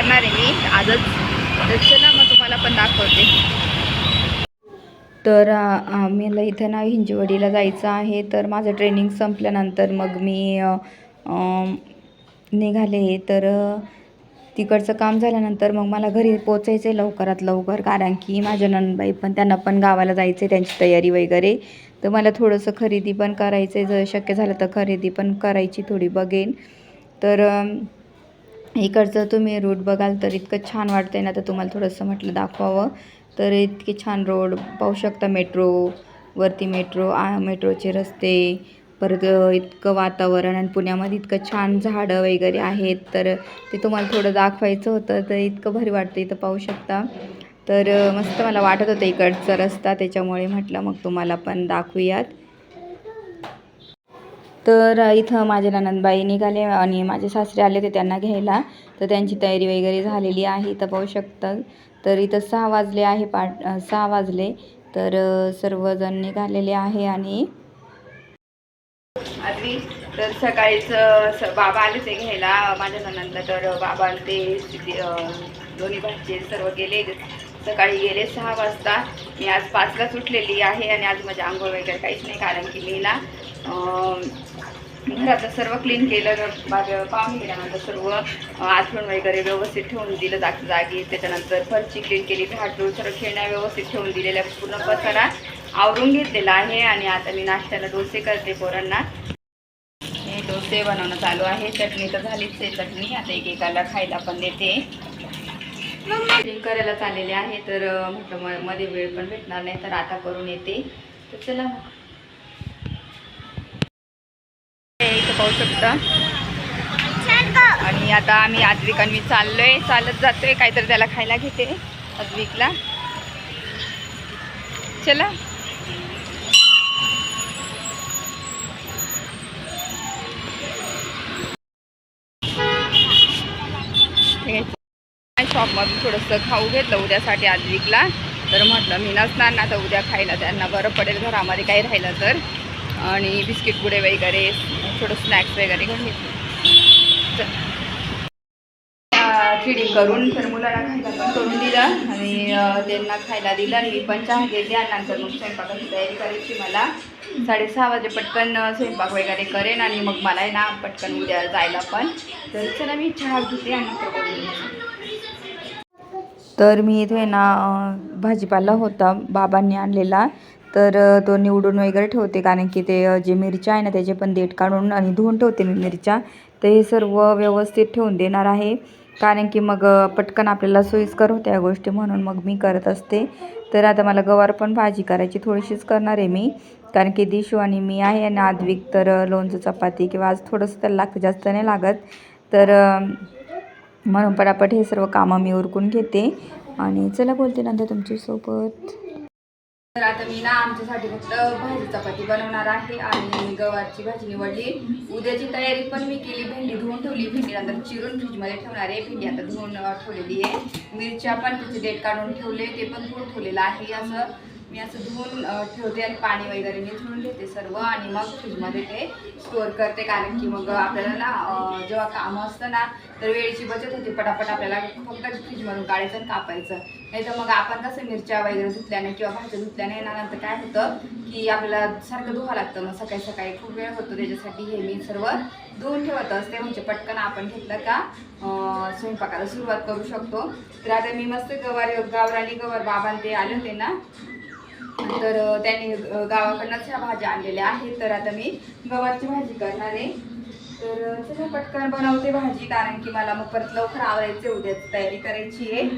करणार आहे मी आजच. तर चला मग तुम्हाला पण दाखवते. तर आम्हाला मला इथं ना हिंजवडीला जायचं आहे. तर माझं ट्रेनिंग संपल्यानंतर मग मी निघाले. तर तिकडचं काम झाल्यानंतर मग मला घरी पोचायचं आहे लवकरात लवकर. कारण की माझ्या नणबाई पण त्यांना पण गावाला जायचं आहे त्यांची तयारी वगैरे. तर मला थोडंसं खरेदी पण करायचं आहे जर शक्य झालं तर खरेदी पण करायची थोडी बघेन. तर इकडचं तुम्ही रूट बघाल तर इतकं छान वाटतं आहे ना तर तुम्हाला थोडंसं म्हटलं दाखवावं. तर इतके छान रोड पाहू शकता मेट्रो वरती मेट्रो आ मेट्रोचे रस्ते परत इतकं वातावरण आणि पुण्यामध्ये इतकं छान झाडं वगैरे आहेत. तर ते तुम्हाला थोडं दाखवायचं होतं तर इतकं भारी वाटतं इथं पाहू शकता. तर मस्त मला वाटत होतं इकडचा रस्ता त्याच्यामुळे म्हटलं मग तुम्हाला पण दाखवूयात. तर इथं माझ्या ननंदबाई निघाले आणि माझे सासरे आले ते त्यांना घ्यायला. तर त्यांची तयारी वगैरे झालेली आहे इथं पाहू शकता. तर इथं सहा वाजले आहे पाट सहा वाजले. तर सर्वजण निघालेले आहे आणि तर सकाळीच स- बाबा आले ते घ्यायला. माझ्या ननंदला तर बाबा ते दोन्ही भाचे सर्व गेले. सकाळी गेले सहा वाजता. मी आज पाचलाच उठलेली आहे आणि आज माझ्या आंघोळ वगैरे काहीच नाही कारण की मी ना घरातलं सर्व क्लीन केलं माझं पाहून गेल्यानंतर सर्व आठवण वगैरे व्यवस्थित ठेवून दिलं जाग जागी. त्याच्यानंतर फरची क्लीन केली घाटून सर्व खेळण्या व्यवस्थित ठेवून दिलेल्या पूर्ण पसारा आवरून घेतलेला आहे. आणि आता मी नाश्त्याला डोसे करते पोरांना. हे डोसे बनवणं चालू आहे. चटणी तर झालीच आहे चटणी. आता एकेकाला खायला पण देते. करायला चाललेले आहे. तर म्हटलं मध्ये वेळ पण भेटणार नाही तर आता करून येते. तर चला मग. पाहू शकता. आणि आता आम्ही आद्विक आणि मी चाललोय. चालत जातोय. काहीतरी त्याला खायला घेते. आद्विकला. चला. शॉपमधून थोडंसं खाऊ घेतलं उद्यासाठी आद्विकला. तर म्हटलं मी नसणार ना तर उद्या खायला. त्यांना बरं पडेल घरामध्ये काही राहिलं तर. आणि बिस्किट पुडे वगैरे थोडं स्नॅक्स वगैरे घेऊन घेतले फिडिंग करून तर मुलाला खायला पण करून दिलं आणि त्यांना खायला दिलं. आणि मी पण चहा घेतली आणि नंतर मग स्वयंपाकाची तयारी करायची मला. साडेसहा वाजे पटकन स्वयंपाक वगैरे करेन आणि मग मला आहे ना पटकन उद्या जायला पण. तर चला मी चहा घेते आणि नंतर तर मी इथे ना भाजीपाला होता बाबांनी आणलेला. तर तो निवडून वगैरे ठेवते. कारण की ते जे मिरच्या आहे ना त्याचे पण देठ काढून आणि धुवून ठेवते मी मिरच्या. तर हे सर्व व्यवस्थित ठेवून देणार आहे. कारण की मग पटकन आपल्याला सोयीस्कर होत्या या गोष्टी म्हणून मग मी करत असते. तर आता मला गवार पण भाजी करायची थोडीशीच करणार आहे मी. कारण की दिशू आणि मी आहे आणि आद्विक तर लोणचं चपाती किंवा आज थोडंसं त्याला लागतं जास्त नाही लागत. तर म्हणून पटापट हे सर्व कामं मी उरकून घेते. आणि चला बोलते नंतर तुमच्यासोबत. तर आता मी ना आमच्यासाठी फक्त भाजी चपाती बनवणार आहे आणि गवारची भाजी निवडली. उद्याची तयारी पण मी केली भेंडी धुवून ठेवली. भेंडी नंतर चिरून फ्रीजमध्ये ठेवणार आहे. भेंडी आता धुवून ठेवलेली आहे. मिरच्या पण तिचे डेट काढून ठेवले ते पण धुवून ठेवलेलं आहे असं. मी असं धुवून ठेवते आणि पाणी वगैरे निथळून घेते सर्व आणि मग फ्रीजमध्ये ते स्टोअर करते. कारण की मग आपल्याला ना जेव्हा कामं असतं ना तर वेळेची बचत होते. पटापट आपल्याला फक्त फ्रीजमधून काढायचं आणि कापायचं. नाही तर मग आपण कसं मिरच्या वगैरे धुतल्याने किंवा भाज्या धुतल्याने येणार नंतर काय होतं की आपल्याला सारखं धुवा लागतं. मग सकाळी सकाळी खूप वेळ होतो. त्याच्यासाठी हे मी सर्व धुवून ठेवत असते. म्हणजे पटकन आपण घेतलं का स्वयंपाकाला सुरुवात करू शकतो. तर आता मी मस्त गवार गावराली गवार बाबां ते आले होते ना तर त्यांनी गावाकडनंच ह्या भाज्या आणलेल्या आहेत. तर आता मी गव्हाची भाजी करणार आहे. तर चला पटकन बनवते भाजी कारण की मला मग परत लवकर आवरायचे उद्याची तयारी करायची आहे.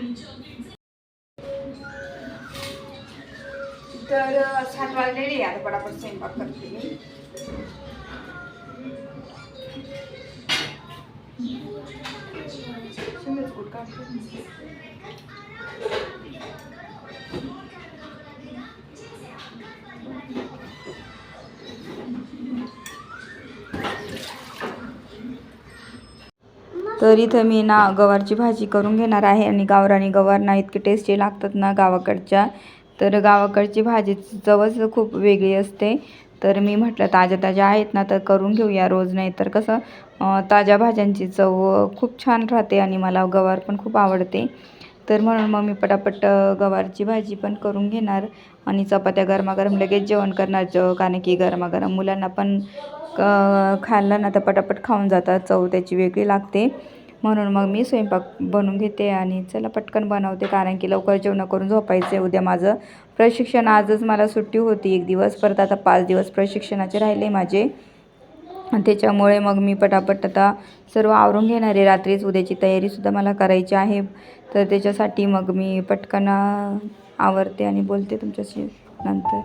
तर छान सात वाजलेली आहे. आता पटापट स्वयंपाक करते मी. शिमल्याचं काढते. तर इथं मी ना गवारची भाजी करून घेणार आहे आणि गावरानी गवार ना इतके टेस्टी लागतात ना गावाकडच्या. तर गावाकडची भाजी चवच खूप वेगळी असते. तर मी म्हटलं ताज्या ताज्या आहेत ना तर करून घेऊया रोज. नाही तर कसं ताज्या भाज्यांची चव खूप छान राहते आणि मला गवार पण खूप आवडते. तर म्हणून मग मी पटापट गवारची भाजी पण करून घेणार आणि चपात्या गरमागरम लगेच जेवण करणार. ज कारण की गरमागरम मुलांना पण क- खाल्लं ना तर पटापट खाऊन जातात चव त्याची वेगळी लागते. म्हणून मग मी स्वयंपाक बनवून घेते आणि चला पटकन बनवते कारण की लवकर जेवण करून झोपायचं आहे उद्या माझं प्रशिक्षण आजच मला सुट्टी होती एक दिवस परत आता पाच दिवस प्रशिक्षणाचे राहिले माझे. त्याच्यामुळे मग मी पटापट आता सर्व आवरून घेणार आहे. रात्रीच उद्याची तयारीसुद्धा मला करायची आहे. तर त्याच्यासाठी मग मी पटकन आवरते आणि बोलते तुमच्याशी नंतर.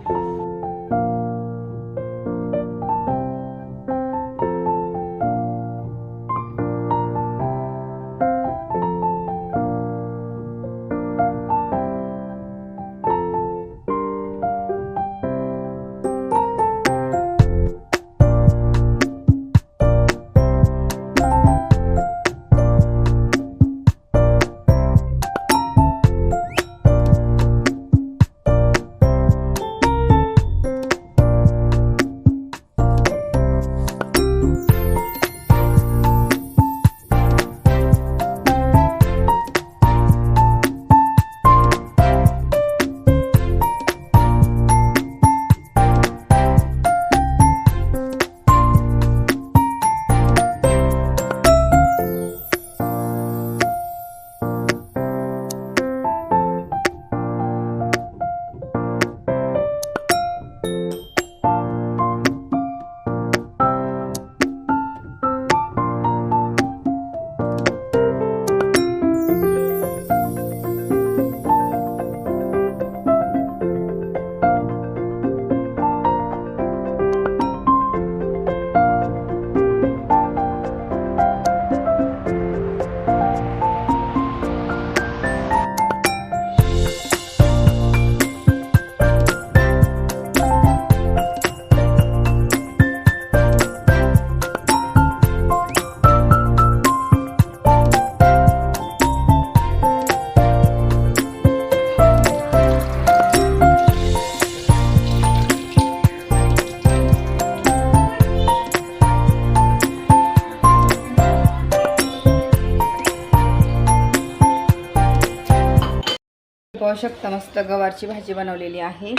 पाहू शकता मस्त गवारची भाजी बनवलेली आहे.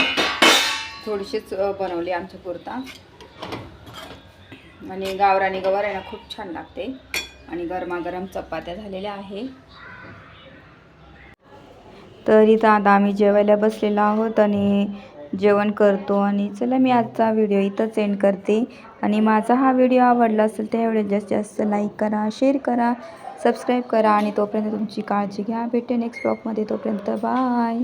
थोडीशीच बनवली आमच्या पुरता. आणि गावराने गवार यांना खूप छान लागते. आणि गरमागरम चपात्या झालेल्या आहे. तर इथं आता आम्ही जेवायला बसलेलो आहोत आणि जेवण करतो आणि चला मी आजचा व्हिडिओ इथंच एंड करते. आणि माझा हा व्हिडिओ आवडला असेल त्यावेळेस जास्तीत जास्त लाईक करा शेअर करा सबस्क्राईब करा आणि तोपर्यंत तुमची काळजी घ्या. भेटे नेक्स्ट ब्लॉगमध्ये तोपर्यंत बाय